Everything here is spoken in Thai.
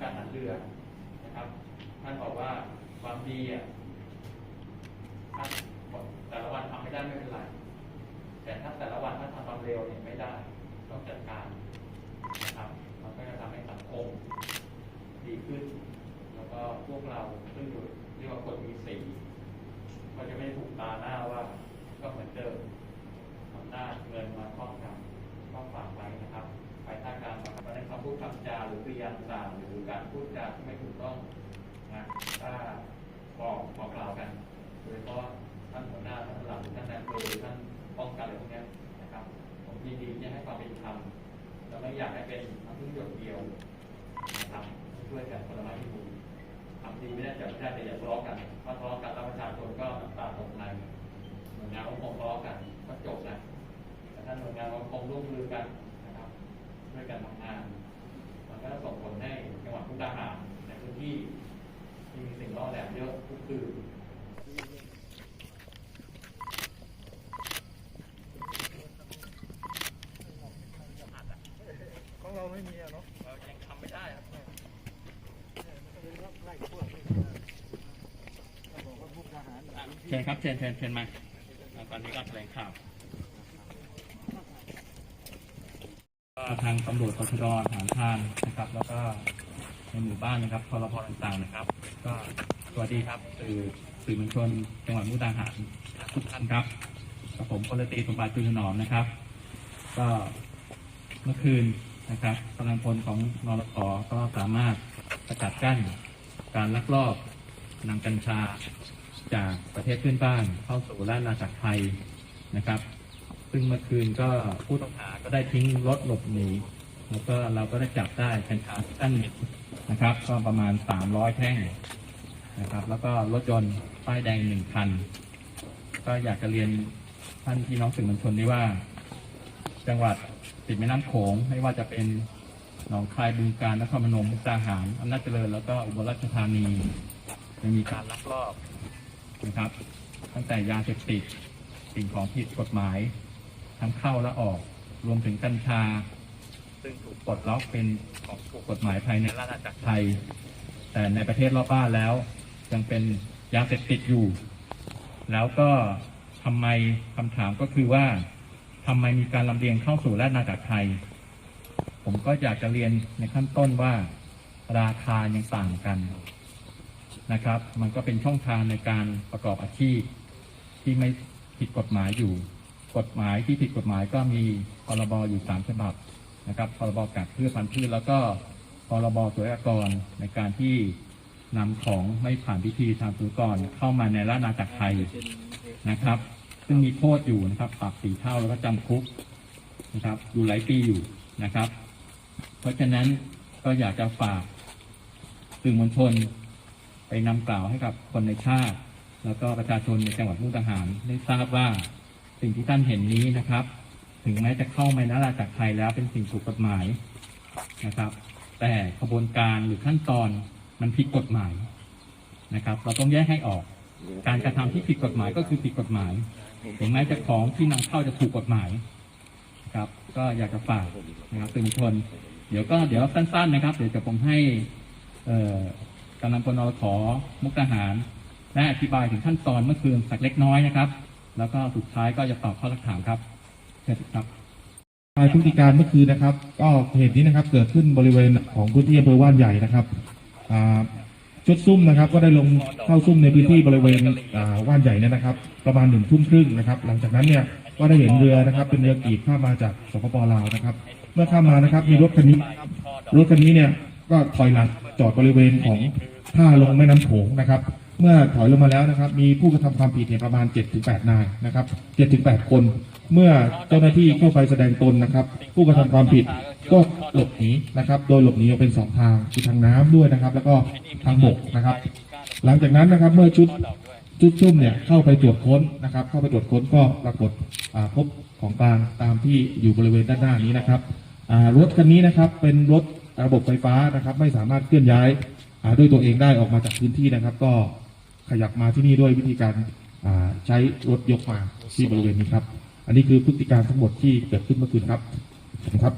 การหันเรือนะครับท่านบอกว่าความดีอะท่านบอกแต่ละวันทำไม่ได้ไม่เป็นไรแต่ถ้าแต่ละวันถ้าทำความเร็วเนี่ยไม่ได้ต้องจัดการนะครับมันก็จะทำให้สังคมดีขึ้น แล้วก็พวกเราซึ่งอยู่เรียกว่าคนมีสีก็จะไม่ถูกตาหน้าว่าก็เหมือนเดิมอำนาจเงินมาครอบงำำพูดคำจาหรือกริยาต่างหรือการพูดจาที่ไม่ถูกต้องนะถ้าบอกบอกกล่าวกันโดยเฉพาะท่านหัวหน้าท่านหลังท่านนายอำเภอท่านป้องกันอะไรพวกนี้นะครับ ผมยินดีที่จะให้ความเป็นธรรมและไม่อยากให้เป็นน้ำพึ่งหยดเดียวนะครับช่วยกันคนละไม้ที่มือทำดีไม่ได้จะไม่ได้แต่อย่าทะเลาะกันเพราะทะเลาะกันแล้วประชาชนก็น้ำตาตกในหน่วยงานก็คงทะเลาะกันก็จบนะแต่ถ้านหน่วยงานก็คงร่วมมือกันนะครับช่วยกันทำงาน ก็จะส่งผลให้จังหวัดมุกดาหารในพื้นที่ที่มีสิ่งล่อแหลมเยอะทุกคืนของเราไม่มีอะเนาะเรายังทำไม่ได้ครับไล่พวกนี้เราบอกว่ามุกทหารเชิญครับเชิญเชิญเชิญมาอ่าตอนนี้ก็แถลงข่าว ทางตำรวจตชดฐานทานนะครับ แล้วก็ในหมู่บ้านนะครับพลพต่างๆนะครับ ก็สวัสดีครับสื่อสื่อมวลชนจังหวัดมุกดาหารทุกท่านครับกับผมพลตรีสมบัติจุลถนอมนะครับ ก็เมื่อคืนนะครับกำลังพลของนรขก็สามารถสกัดกั้นการลักลอบนำกัญชาจากประเทศเพื่อนบ้านเข้าสู่ราชอาณาจักรไทยนะครับ ซึ่งเมื่อคืนก็ผู้ต้องหา ก็ได้ทิ้งรถหลบหนีแล้วก็เราก็ได้จับได้กัญชาตั้นนะครับ ก็ประมาณ 300 แท่งนะครับ แล้วก็รถยนต์ป้ายแดงหนึ่งคัน ก็อยากจะเรียนท่านพี่น้องสื่อมวลชนได้ว่า จังหวัดติดแม่น้ำโขงไม่ว่าจะเป็นหนองคายบึงกาฬนครพนมมุกดาหารอำนาจเจริญแล้วก็อุบลราชธานียังมีการลักลอบนะครับ ตั้งแต่ยาเสพติดสิ่งของผิดกฎหมาย ทั้งเข้าและออก รวมถึงกัญชา ซึ่งถูกปลดล็อกเป็นของถูกกฎหมายภายในราชอาณาจักรไทย แต่ในประเทศรอบบ้านแล้ว ยังเป็นยาเสพติดอยู่ แล้วก็ทำไมคำถามก็คือว่าทำไมมีการลำเลียงเข้าสู่ราชอาณาจักรไทย ผมก็อยากจะเรียนในขั้นต้นว่าราคายังต่างกันนะครับ มันก็เป็นช่องทางในการประกอบอาชีพที่ไม่ผิดกฎหมายอยู่ กฎหมายที่ผิดกฎหมายก็มีพรบอยู่สามฉบับนะครับพรบกักพืชพันธุ์พืชแล้วก็พรบสุรากรในการที่นำของไม่ผ่านพิธีทางสุรกรเข้ามาในราชอาณาจักรไทยนะครับ ซึ่งมีโทษอยู่นะครับปรับสี่เท่าแล้วก็จำคุกนะครับอยู่หลายปีอยู่นะครับ เพราะฉะนั้นก็อยากจะฝากสื่อมวลชนไปนำกล่าวให้กับคนในชาติ แล้วก็ประชาชนในจังหวัดมุกดาหารได้ทราบว่า สิ่งที่ท่านเห็นนี้นะครับ ถึงแม้จะเข้ามาในราชอาณาจักรไทยแล้วเป็นสิ่งถูกกฎหมายนะครับ แต่ขบวนการหรือขั้นตอนมันผิดกฎหมายนะครับ เราต้องแยกให้ออก การกระทำที่ผิดกฎหมายก็คือผิดกฎหมายถึงแม้จะของที่นำเข้าจะถูกกฎหมายนะครับ ก็อยากจะฝากนะครับสื่อมวลชน เดี๋ยวก็เดี๋ยวสั้น ๆ นะครับ เดี๋ยวจะผมให้กำลังพลนรขอมุกดาหารได้อธิบายถึงขั้นตอนเมื่อคืนสักเล็กน้อยนะครับ แล้วก็สุดท้ายก็จะตอบข้อสักถามครับเชิญครับปลายพฤติการเมื่อคืนนะครับ ก็เหตุนี้นะครับ เกิดขึ้นบริเวณของพื้นที่อำเภอว่านใหญ่นะครับชุดซุ่มนะครับ ก็ได้ลงเข้าซุ่มในพื้นที่บริเวณว่านใหญ่เนี่ยนะครับ ประมาณหนึ่งทุ่มครึ่งนะครับ หลังจากนั้นเนี่ยก็ได้เห็นเรือนะครับ เป็นเรือกีบข้ามาจากสปปลาวนะครับ เมื่อข้ามานะครับ มีรถคันนี้รถคันนี้เนี่ยก็ถอยหลังจอดบริเวณของท่าลงแม่น้ำโขงนะครับ เมื่อถอยลงมาแล้วนะครับ มีผู้กระทำความผิดเนี่ยประมาณ 7-8 นายนะครับ 7-8 คน เมื่อเจ้าหน้าที่เข้าไปแสดงตนนะครับ ผู้กระทำความผิดก็หลบหนีนะครับ โดยหลบหนีออกเป็นสองทางคือทางน้ำด้วยนะครับ แล้วก็ทางบกนะครับ หลังจากนั้นนะครับเมื่อชุดชุดชุ่มเนี่ยเข้าไปตรวจค้นนะครับ เข้าไปตรวจค้นก็ปรากฏพบของกลางตามที่อยู่บริเวณด้านหน้านี้นะครับรถคันนี้นะครับเป็นรถระบบไฟฟ้านะครับ ไม่สามารถเคลื่อนย้ายด้วยตัวเองได้ออกมาจากพื้นที่นะครับ ก็ ขยับมาที่นี่ด้วยวิธีการใช้รถยกมาที่บริเวณนี้ครับ อันนี้คือพฤติการทั้งหมดที่เกิดขึ้นเมื่อคืนครับขอบคุณครับ